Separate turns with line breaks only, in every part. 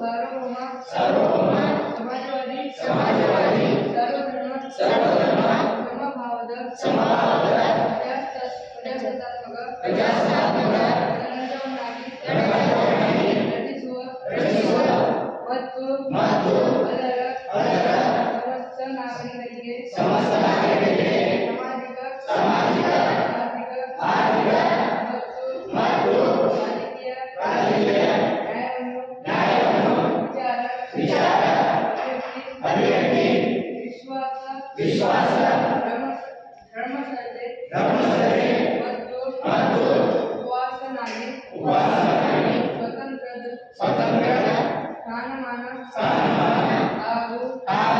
ಸಾರ್ವಭೌಮ
ಸಾರ್ವಭೌಮ
ಸಮಾಜವಾದಿ
ಸಮಾಜವಾದಿ
ಸರ್ವಧರ್ಮ
ಸರ್ವಧರ್ಮ
ಸಮಭಾವದ
ಸಮಭಾವದ
ಪ್ರಜಾಸ್ತ- ಪ್ರಜಾಸತ್ತಾತ್ಮಕ
ಪ್ರಜಾಸತ್ತಾತ್ಮಕ
ಗಣರಾಜ್ಯವನ್ನಾಗಿ
ಗಣರಾಜ್ಯವನ್ನಾಗಿ
ರಚಿಸುವ
ರಚಿಸುವ
ಮತ್ತು ವಿಶ್ವಾಸ
ವಿಶ್ವಾಸ
ಕ್ರಮ- ಕ್ರಮಶ್ರದ್ಧೆ
ಬ್ರಹ್ಮಚರ್ಯ
ಮತ್ತು
ಮತ್ತು
ಉಪವಾಸನಾಗಿ
ಉಪವಾಸನಾಗಿ
ಸ್ವತಂತ್ರದ
ಸ್ವತಂತ್ರದ
ಸ್ಥಾನಮಾನ
ಸ್ಥಾನಮಾನ
ಹಾಗೂ
ಹಾಗೂ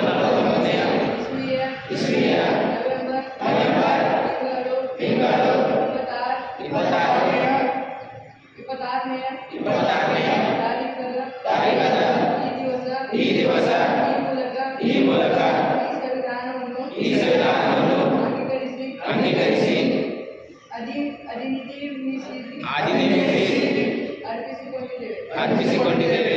ಈ ದಿವಸ ಈ ಮೂಲಕ ಈ ಸಂವಿಧಾನವನ್ನು ಅಂಗೀಕರಿಸಿ ಅಧಿನಿಧಿ ಅರ್ಪಿಸಿಕೊಂಡಿದ್ದೇವೆ